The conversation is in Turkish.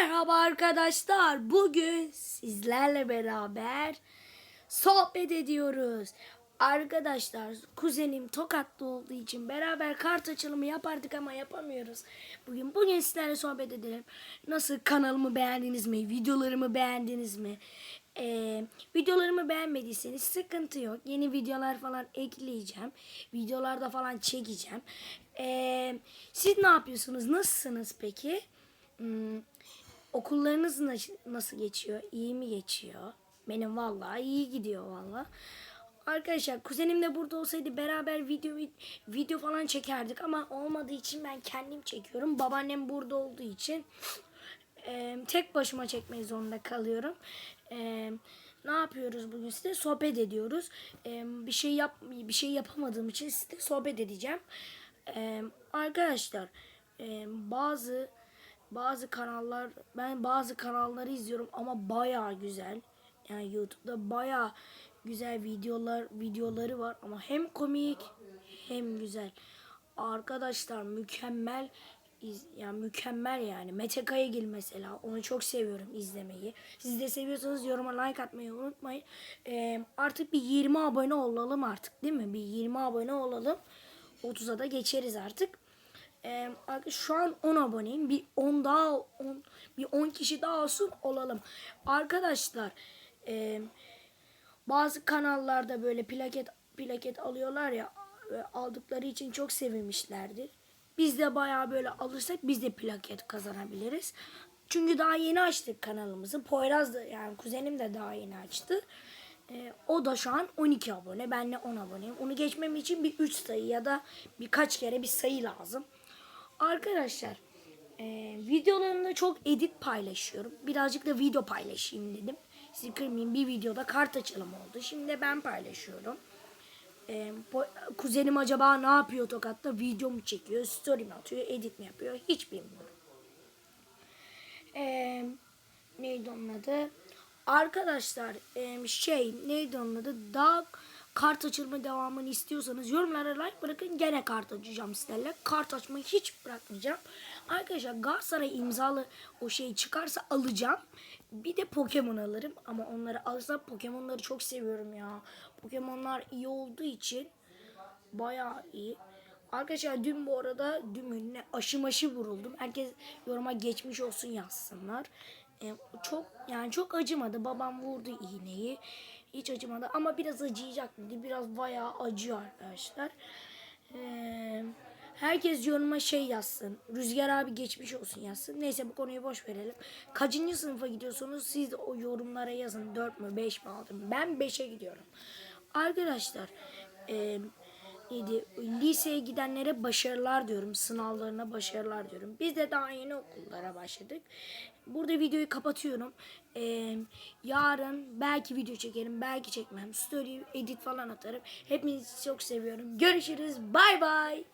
Merhaba arkadaşlar. Bugün sizlerle beraber sohbet ediyoruz. Arkadaşlar kuzenim Tokatlı olduğu için beraber kart açılımı yapardık ama yapamıyoruz. Bugün bugün sizlerle sohbet edelim. Nasıl kanalımı beğendiniz mi? Videolarımı beğendiniz mi? Ee, videolarımı beğenmediyseniz sıkıntı yok. Yeni videolar falan ekleyeceğim. Videolarda falan çekeceğim. Ee, siz ne yapıyorsunuz? Nasılsınız peki? Hmm, okullarınız na- nasıl geçiyor? İyi mi geçiyor? Benim vallahi iyi gidiyor vallahi. Arkadaşlar kuzenim de burada olsaydı beraber video video falan çekerdik ama olmadığı için ben kendim çekiyorum. Babaannem burada olduğu için e, tek başıma çekmek zorunda kalıyorum. E, ne yapıyoruz bugün size? Sohbet ediyoruz. E, bir şey yap bir şey yapamadığım için size sohbet edeceğim. E, arkadaşlar e, bazı bazı kanallar ben bazı kanalları izliyorum ama baya güzel. Yani YouTube'da baya güzel videolar videoları var ama hem komik hem güzel. Arkadaşlar mükemmel yani mükemmel yani. Mete Kayagil mesela onu çok seviyorum izlemeyi. Siz de seviyorsanız yoruma like atmayı unutmayın. Ee, artık bir 20 abone olalım artık değil mi? Bir 20 abone olalım. 30'a da geçeriz artık. Ee, şu an 10 aboneyim. Bir 10 daha 10 bir 10 kişi daha olsun olalım. Arkadaşlar e, bazı kanallarda böyle plaket plaket alıyorlar ya ve aldıkları için çok sevinmişlerdir. Biz de bayağı böyle alırsak biz de plaket kazanabiliriz. Çünkü daha yeni açtık kanalımızı. Poyraz da yani kuzenim de daha yeni açtı. Ee, o da şu an 12 abone. Ben de 10 aboneyim. Onu geçmem için bir 3 sayı ya da birkaç kere bir sayı lazım. Arkadaşlar e, videolarımda çok edit paylaşıyorum. Birazcık da video paylaşayım dedim. Sizi kırmayayım bir videoda kart açılım oldu. Şimdi ben paylaşıyorum. E, kuzenim acaba ne yapıyor Tokat'ta? Video mu çekiyor, story mi atıyor, edit mi yapıyor? Hiç bilmiyorum. E, neydi onun adı? Arkadaşlar e, şey neydi onun adı? Daha kart açılma devamını istiyorsanız yorumlara like bırakın. Gene kart açacağım sizlerle. Kart açmayı hiç bırakmayacağım. Arkadaşlar Galatasaray imzalı o şey çıkarsa alacağım. Bir de Pokemon alırım. Ama onları alırsam Pokemon'ları çok seviyorum ya. Pokemon'lar iyi olduğu için bayağı iyi. Arkadaşlar dün bu arada dün aşı maşı vuruldum. Herkes yoruma geçmiş olsun yazsınlar. Ee, çok yani çok acımadı. Babam vurdu iğneyi. Hiç acımadı ama biraz acıyacak dedi. Biraz bayağı acıyor arkadaşlar. Ee, herkes yoruma şey yazsın. Rüzgar abi geçmiş olsun yazsın. Neyse bu konuyu boş verelim. Kaçıncı sınıfa gidiyorsunuz? Siz o yorumlara yazın. 4 mü 5 mi aldım? Ben 5'e gidiyorum. Arkadaşlar eee neydi? Liseye gidenlere başarılar diyorum. Sınavlarına başarılar diyorum. Biz de daha yeni okullara başladık. Burada videoyu kapatıyorum. Ee, yarın belki video çekerim, belki çekmem. Story, edit falan atarım. Hepinizi çok seviyorum. Görüşürüz. Bay bay.